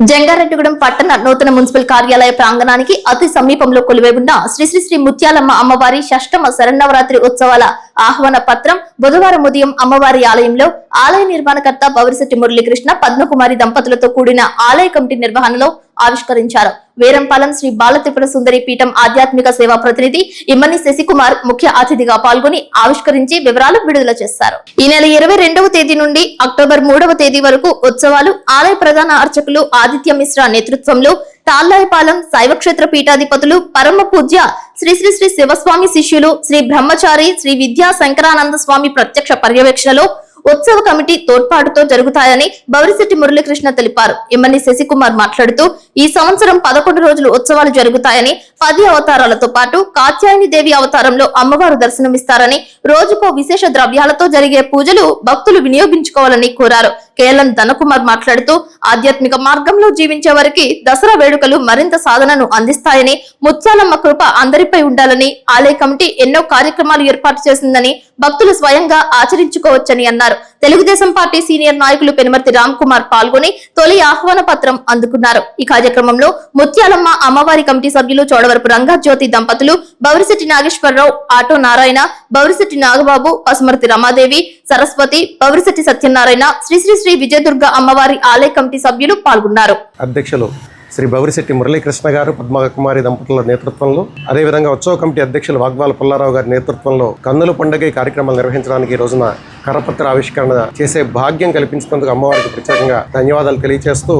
జంగారెడ్డిగూడెం పట్టణ నూతన మున్సిపల్ కార్యాలయ ప్రాంగణానికి అతి సమీపంలో కొలువై ఉన్న శ్రీ శ్రీ శ్రీ ముత్యాలమ్మ అమ్మవారి షష్టమ శరన్నవరాత్రి ఉత్సవాల ఆహ్వాన పత్రం బుధవారం ఉదయం అమ్మవారి ఆలయంలో ఆలయ నిర్మాణకర్త బవరిశెట్టి మురళీకృష్ణ పద్మకుమారి దంపతులతో కూడిన ఆలయ కమిటీ నిర్వహణలో ఆవిష్కరించారు. వేరంపాలెం శ్రీ బాలత్రిపుర సుందరి పీఠం ఆధ్యాత్మిక సేవా ప్రతినిధి ఇమ్మని శశికుమార్ ముఖ్య అతిథిగా పాల్గొని ఆవిష్కరించి వివరాలు విడుదల చేశారు ఈ నెల ఇరవై రెండవ తేదీ నుండి అక్టోబర్ మూడవ తేదీ వరకు ఉత్సవాలు ఆలయ ప్రధాన అర్చకులు ఆదిత్య మిశ్రా నేతృత్వంలో తాళ్ళాయపాలెం శైవక్షేత్ర పీఠాధిపతులు పరమ పూజ్య శ్రీ శ్రీ శ్రీ శివస్వామి శిష్యులు శ్రీ బ్రహ్మచారి శ్రీ విద్యా శంకరానంద స్వామి ప్రత్యక్ష పర్యవేక్షణలో ఉత్సవ కమిటీ తోడ్పాటుతో జరుగుతాయని బౌరిశెట్టి మురళీకృష్ణ తెలిపారు. ఇమ్మని శశికుమార్ మాట్లాడుతూ ఈ సంవత్సరం పదకొండు రోజులు ఉత్సవాలు జరుగుతాయని పది అవతారాలతో పాటు కాత్యాయని దేవి అవతారంలో అమ్మవారు దర్శనమిస్తారని రోజుకో విశేష ద్రవ్యాలతో జరిగే పూజలు భక్తులు వినియోగించుకోవాలని కోరారు. కేఎల్ఎం ధనకుమార్ మాట్లాడుతూ ఆధ్యాత్మిక మార్గంలో జీవించే వారికి దసరా వేడుకలు మరింత సాధనను అందిస్తాయని ముత్యాలమ్మ కృప అందరిపై ఉండాలని ఆలయ కమిటీ ఎన్నో కార్యక్రమాలు ఏర్పాటు చేసిందని భక్తులు స్వయంగా ఆచరించుకోవచ్చని అన్నారు. తెలుగుదేశం పార్టీ సీనియర్ నాయకులు పెనుమర్తి రామ్ కుమార్ పాల్గొని తొలి ఆహ్వాన పత్రం అందుకున్నారు. ఈ కార్యక్రమంలో ముత్యాలమ్మ అమ్మవారి కమిటీ సభ్యులు చోడవరపు రంగాజ్యోతి దంపతులు బౌరిశెట్టి నాగేశ్వరరావు ఆటో నారాయణ బౌరిశెట్టి నాగబాబు పసుమర్తి రమాదేవి సరస్వతి బౌరిశెట్టి సత్యనారాయణ శ్రీ శ్రీ శ్రీ విజయదుర్గ అమ్మవారి ఆలయ కమిటీ సభ్యులు పాల్గొన్నారు. అధ్యక్షులు శ్రీ బౌరిశెట్టి మురళీకృష్ణ గారు పద్మకుమారి దంపతుల నేతృత్వంలో అదేవిధంగా ఉత్సవ కమిటీ అధ్యక్షులు వాగ్వాల పుల్లారావు గారి నేతృత్వంలో కన్నుల పండుగ ఈ కార్యక్రమాలు నిర్వహించడానికి ఈ రోజున కరపత్ర ఆవిష్కరణ చేసే భాగ్యం కల్పించినందుకు అమ్మవారికి ప్రత్యేకంగా ధన్యవాదాలు తెలియజేస్తూ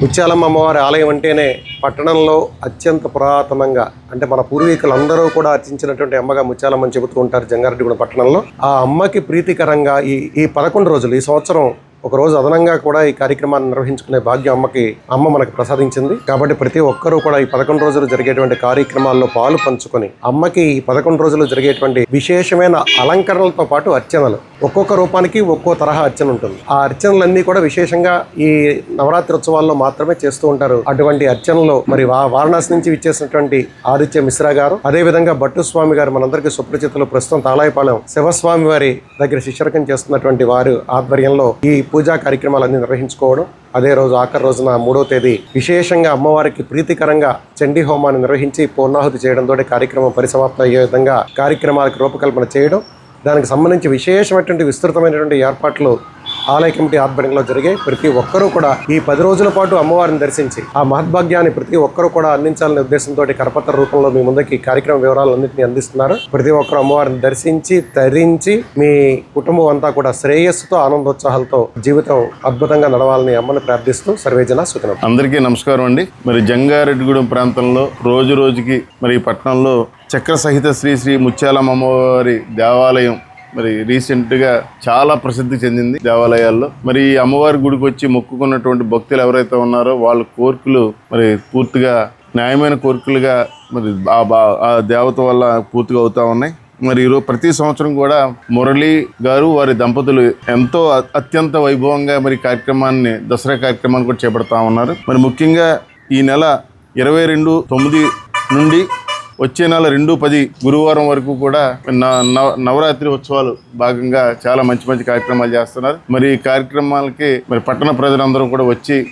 ముత్యాలమ్మ అమ్మవారి ఆలయం అంటేనే పట్టణంలో అత్యంత పురాతనంగా అంటే మన పూర్వీకులందరూ కూడా అర్చించినటువంటి అమ్మగా ముత్యాలమ్మ అని చెబుతూ ఉంటారు జంగారెడ్డిగూడెం పట్టణంలో. ఆ అమ్మకి ప్రీతికరంగా ఈ ఈ పదకొండు రోజులు ఈ సంవత్సరం ఒక రోజు అదనంగా కూడా ఈ కార్యక్రమాన్ని నిర్వహించుకునే భాగ్యం అమ్మకి అమ్మ మనకు ప్రసాదించింది. కాబట్టి ప్రతి ఒక్కరూ కూడా ఈ పదకొండు రోజులు జరిగేటువంటి కార్యక్రమాల్లో పాలు పంచుకొని అమ్మకి ఈ పదకొండు రోజులు జరిగేటువంటి విశేషమైన అలంకరణలతో పాటు అర్చనలు ఒక్కొక్క రూపానికి ఒక్కో తరహా అర్చన ఉంటుంది. ఆ అర్చనలన్నీ కూడా విశేషంగా ఈ నవరాత్రి ఉత్సవాల్లో మాత్రమే చేస్తూ ఉంటారు. అటువంటి అర్చనలో మరి వారణాసి నుంచి విచ్చేసినటువంటి ఆదిత్య మిశ్రా గారు అదే విధంగా భట్టు స్వామి గారు మనందరికీ సుప్రచితులు ప్రస్తుతం తాళాయపాలెం శివస్వామి వారి దగ్గర శిష్యరకం చేస్తున్నటువంటి వారు ఆధ్వర్యంలో ఈ పూజా కార్యక్రమాలన్నీ నిర్వహించుకోవడం అదే రోజు ఆఖరి రోజున మూడో తేదీ విశేషంగా అమ్మవారికి ప్రీతికరంగా చండీ హోమాన్ని నిర్వహించి పూర్ణాహుతి చేయడంతో కార్యక్రమం పరిసమాప్తం అయ్యే విధంగా కార్యక్రమాలకు రూపకల్పన చేయడం దానికి సంబంధించి విశేషమైనటువంటి విస్తృతమైనటువంటి ఏర్పాట్లు ఆలయ కమిటీ ఆధ్వర్యంలో జరిగే ప్రతి ఒక్కరూ కూడా ఈ పది రోజుల పాటు అమ్మవారిని దర్శించి ఆ మహద్భాగ్యాన్ని ప్రతి ఒక్కరూ కూడా అందించాలనే ఉద్దేశంతో కరపత్ర రూపంలో మీ ముందుకి కార్యక్రమ వివరాలన్నింటినీ అందిస్తున్నారు. ప్రతి ఒక్కరు అమ్మవారిని దర్శించి తరించి మీ కుటుంబం అంతా కూడా శ్రేయస్సుతో ఆనందోత్సాహాలతో జీవితం అద్భుతంగా నడవాలని అమ్మని ప్రార్థిస్తూ సర్వేజన సుఖనం. అందరికీ నమస్కారం అండి. మరి జంగారెడ్డిగూడెం ప్రాంతంలో రోజు రోజుకి మరి పట్టణంలో చక్ర సహిత శ్రీ శ్రీ ముత్యాలమ్మ అమ్మవారి దేవాలయం మరి రీసెంట్గా చాలా ప్రసిద్ధి చెందింది దేవాలయాల్లో. మరి ఈ అమ్మవారి గుడికి వచ్చి మొక్కుకున్నటువంటి భక్తులు ఎవరైతే ఉన్నారో వాళ్ళ కోరికలు మరి పూర్తిగా న్యాయమైన కోరికలుగా మరి ఆ బా- ఆ దేవత వల్ల పూర్తిగా అవుతూ ఉన్నాయి. మరి ఈరోజు ప్రతి సంవత్సరం కూడా మురళి గారు వారి దంపతులు ఎంతో అత్యంత వైభవంగా మరి కార్యక్రమాన్ని దసరా కార్యక్రమాన్ని కూడా చేపడతా ఉన్నారు. మరి ముఖ్యంగా ఈ నెల ఇరవై రెండు తొమ్మిది నుండి వచ్చే నెల రెండు పది గురువారం వరకు కూడా న- నవరాత్రి ఉత్సవాలు భాగంగా చాలా మంచి మంచి కార్యక్రమాలు చేస్తున్నారు. మరి ఈ కార్యక్రమాలకి మరి పట్టణ ప్రజలందరూ కూడా వచ్చి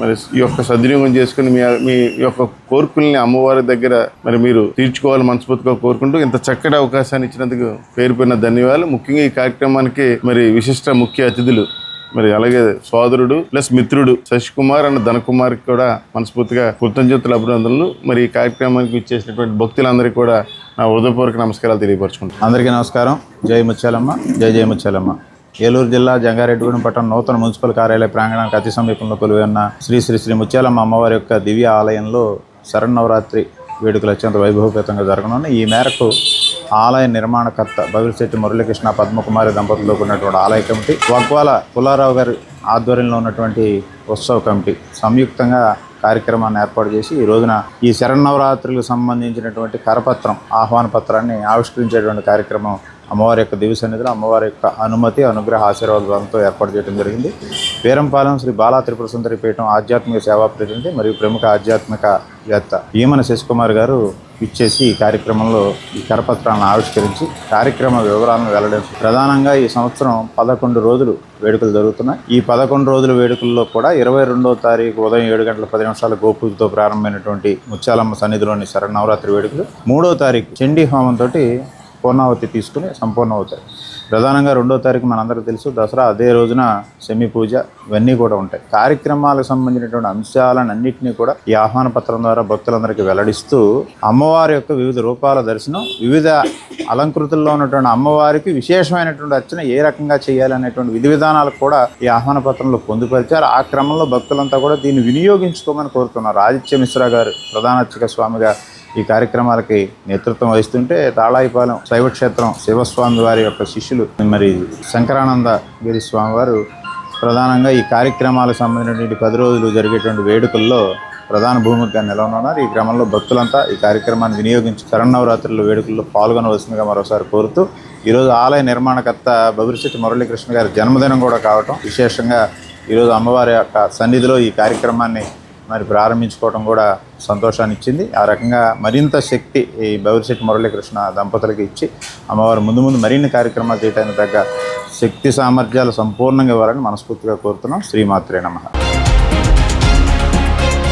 మరి ఈ యొక్క సద్వినియోగం చేసుకుని మీ మీ యొక్క కోరికల్ని అమ్మవారి దగ్గర మరి మీరు తీర్చుకోవాలి మనస్ఫూర్తిగా కోరుకుంటూ ఇంత చక్కటి అవకాశాన్ని ఇచ్చినందుకు పేరు ధన్యవాదాలు. ముఖ్యంగా ఈ కార్యక్రమానికి మరి విశిష్ట ముఖ్య అతిథులు మరి అలాగే సోదరుడు ప్లస్ మిత్రుడు శశికుమార్ అండ్ ధనకుమార్ కూడా మనస్ఫూర్తిగా కృతజ్ఞతలు అభినందనలు. మరి ఈ కార్యక్రమానికి ఇచ్చేసినటువంటి భక్తులందరికీ కూడా నా హృదయపూర్వక నమస్కారాలు తెలియపరచుకుంటాను అందరికీ నమస్కారం. జై ముత్యాలమ్మ జై జై ముత్యాలమ్మ. ఏలూరు జిల్లా జంగారెడ్డిగూడెం పట్టణం నూతన మున్సిపల్ కార్యాలయ ప్రాంగణానికి అతి సమీపంలో కొలువైన శ్రీ శ్రీ శ్రీ ముత్యాలమ్మ అమ్మవారి యొక్క దివ్య ఆలయంలో శరన్నవరాత్రి వేడుకలు అత్యంత వైభవపేతంగా జరగనున్నాయి. ఈ మేరకు ఆలయ నిర్మాణకర్త బగిరిశెట్టి మురళీకృష్ణ పద్మకుమారి దంపతులకు ఉన్నటువంటి ఆలయ కమిటీ వగ్వాల పుల్లారావు గారి ఆధ్వర్యంలో ఉన్నటువంటి ఉత్సవ కమిటీ సంయుక్తంగా కార్యక్రమాన్ని ఏర్పాటు చేసి ఈ రోజున ఈ శరణవరాత్రులకు సంబంధించినటువంటి కరపత్రం ఆహ్వాన పత్రాన్ని ఆవిష్కరించేటువంటి కార్యక్రమం అమ్మవారి యొక్క దివ్య సన్నిధిలో అమ్మవారి యొక్క అనుమతి అనుగ్రహ ఆశీర్వాదంతో ఏర్పాటు చేయడం జరిగింది. వీరంపాలెం శ్రీ బాలా త్రిపుర సుందరి పీఠం ఆధ్యాత్మిక సేవా ప్రతినిధి మరియు ప్రముఖ ఆధ్యాత్మిక వేత్త ఈమన శశికుమార్ గారు ఇచ్చేసి ఈ కార్యక్రమంలో ఈ కరపత్రాలను ఆవిష్కరించి కార్యక్రమ వివరాలను వెల్లడించారు ప్రధానంగా ఈ సంవత్సరం పదకొండు రోజులు వేడుకలు జరుగుతున్నాయి. ఈ పదకొండు రోజుల వేడుకల్లో కూడా ఇరవై రెండో తారీఖు ఉదయం ఏడు గంటల పది నిమిషాల గోపూజతో ప్రారంభమైనటువంటి ముత్యాలమ్మ సన్నిధిలోని శరణవరాత్రి వేడుకలు మూడో తారీఖు చండీ హోమంతో పూర్ణావతి తీసుకుని సంపూర్ణ అవుతాయి ప్రధానంగా రెండో తారీఖు మనందరికీ తెలుసు దసరా అదే రోజున సెమి పూజ ఇవన్నీ కూడా ఉంటాయి. కార్యక్రమాలకు సంబంధించినటువంటి అంశాలను అన్నింటినీ కూడా ఈ ఆహ్వాన పత్రం ద్వారా భక్తులందరికీ వెల్లడిస్తూ అమ్మవారి యొక్క వివిధ రూపాల దర్శనం వివిధ అలంకృతుల్లో ఉన్నటువంటి అమ్మవారికి విశేషమైనటువంటి అర్చన ఏ రకంగా చేయాలనేటువంటి విధి విధానాలు కూడా ఈ ఆహ్వాన పత్రంలో పొందుపరిచారు. ఆ క్రమంలో భక్తులంతా కూడా దీన్ని వినియోగించుకోమని కోరుతున్నారు. ఆదిత్య మిశ్రా గారు ప్రధాన అర్చక స్వామిగా ఈ కార్యక్రమాలకి నేతృత్వం వహిస్తుంటే తాళాయిపాలెం శైవక్షేత్రం శివస్వామి వారి యొక్క శిష్యులు మరి శంకరానంద గిరి స్వామివారు ప్రధానంగా ఈ కార్యక్రమాలకు సంబంధించినటువంటి పది రోజులు జరిగేటువంటి వేడుకల్లో ప్రధాన భూమికగా నిలవనున్నారు. ఈ క్రమంలో భక్తులంతా ఈ కార్యక్రమాన్ని వినియోగించి శరణవరాత్రుల వేడుకల్లో పాల్గొనవలసిందిగా మరోసారి కోరుతూ ఈరోజు ఆలయ నిర్మాణకర్త భవిష్యత్ మురళీకృష్ణ గారి జన్మదినం కూడా కావటం. విశేషంగా ఈరోజు అమ్మవారి యొక్క సన్నిధిలో ఈ కార్యక్రమాన్ని మరి ప్రారంభించుకోవడం కూడా సంతోషాన్ని ఇచ్చింది. ఆ రకంగా మరింత శక్తి ఈ బౌరిశెట్టి మురళీకృష్ణ దంపతులకి ఇచ్చి అమ్మవారు ముందు ముందు మరిన్ని కార్యక్రమాలు చేయడానికి తగ్గ శక్తి సామర్థ్యాలు సంపూర్ణంగా ఇవ్వాలని మనస్ఫూర్తిగా కోరుతున్నాం. శ్రీమాత్రే నమః.